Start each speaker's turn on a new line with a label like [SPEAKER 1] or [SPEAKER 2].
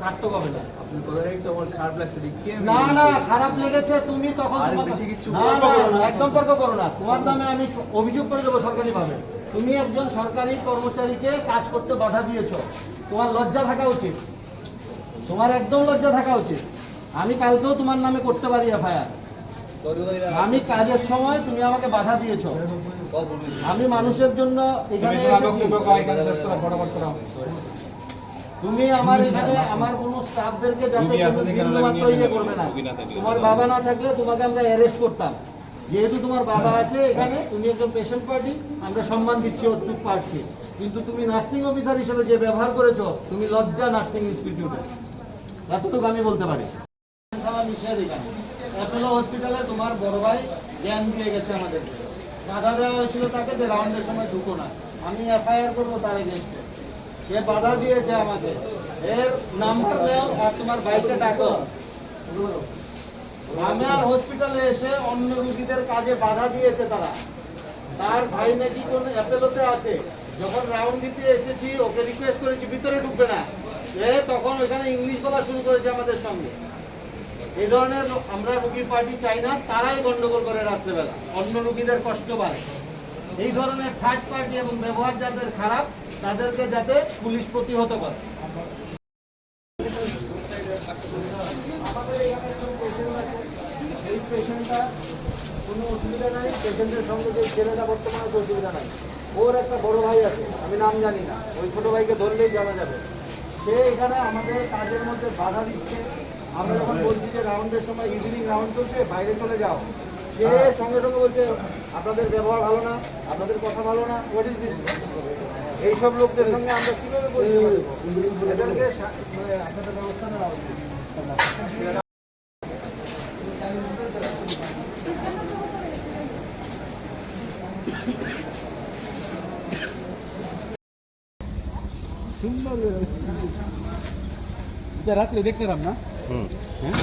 [SPEAKER 1] কাটতে হবে না।
[SPEAKER 2] আপনি কথাটাই তো আমার খারাপ লাগছে দেখি আমি-
[SPEAKER 1] না না খারাপ লেগেছে তুমি তখন
[SPEAKER 2] আরে বেশি কিছু
[SPEAKER 1] না,
[SPEAKER 2] তর্ক
[SPEAKER 1] না,
[SPEAKER 2] করো না।
[SPEAKER 1] একদম তর্ক করো না। তোমার নামে আমি অভিযোগ করে দেবো সরকারি তুমি একজন সরকারি কর্মচারীকে কাজ করতে বাধা দিয়েছ। তোমার লজ্জা থাকা উচিত। তোমার একদম লজ্জা থাকা উচিত। আমি কালকেও তোমার নামে করতে পারি এফআইআর। আমি কাজের সময় তুমি আমাকে বাধা দিয়েছ। আমি মানুষের জন্য এখানে। তুমি আমার এখানে আমার কোনো স্টাফদেরকে যাতে ইয়ে। করবে না। তোমার বাবা না থাকলে তোমাকে আমরা অ্যারেস্ট করতাম। যেহেতু তোমার বাবা আছে এখানে তুমি একজন পেশেন্ট পার্টি আমরা সম্মান দিচ্ছি অত্যুক পার্টি কিন্তু তুমি নার্সিং অফিসার হিসেবে যে ব্যবহার করেছ তুমি লজ্জা নার্সিং ইনস্টিটিউটে এতটুকু আমি বলতে পারি। খাওয়া নিষেধ এখানে অ্যাপোলো হসপিটালে তোমার বড় ভাই জ্ঞান দিয়ে গেছে আমাদেরকে। বাধা দেওয়া হয়েছিল তাকে যে রাউন্ডের সময় ঢুকো না। আমি এফআইআর করব তার এগেনস্টে সে বাধা দিয়েছে আমাকে। এর নাম্বার নেও আর তোমার বাইকটা ডাকো। আমার হসপিটালে এসে অন্য রুগীদের কাজে বাধা দিয়েছে তারা। তার ভাই নাকি কোন অ্যাপেলোতে আছে? যখন রাউন্ড দিতে এসেছি, ওকে রিকোয়েস্ট করেছি, ভিতরে ঢুকবে না। সে তখন ওখানে ইংলিশ বলা শুরু করেছে আমাদের সঙ্গে। এই ধরনের আমরা রুগীর পার্টি চাই না, তারাই গন্ডগোল করে রাত্রেবেলা। অন্য রুগীদের কষ্ট পায় এই ধরনের থার্ড পার্টি এবং ব্যবহার যাদের খারাপ। তাদেরকে যাতে পুলিশ প্রতিহত করে। সেই পেশেন্টটা কোনো অসুবিধা নাই পেশেন্টের সঙ্গে যে ছেলেটা বর্তমানে তো অসুবিধা নাই। ওর একটা বড় ভাই আছে আমি নাম জানি না ওই ছোট ভাইকে ধরলেই জানা যাবে। সে এখানে আমাদের কাজের মধ্যে বাধা দিচ্ছে। আমরা যখন বলছি যে রাউন্ডের সময় ইভিনিং রাউন্ড চলছে বাইরে চলে যাও। সে সঙ্গে সঙ্গে বলছে আপনাদের ব্যবহার ভালো না আপনাদের কথা ভালো না হোয়াট ইজ দিস এইসব লোকদের সঙ্গে আমরা কিভাবে বলতে পারবো এদেরকে সা- মানে আপনাদের ব্যবস্থা নেওয়া উচিত
[SPEAKER 3] সুন্দর এটা রাত্রে দেখতে পারাম না
[SPEAKER 4] হুম
[SPEAKER 3] হ্যাঁ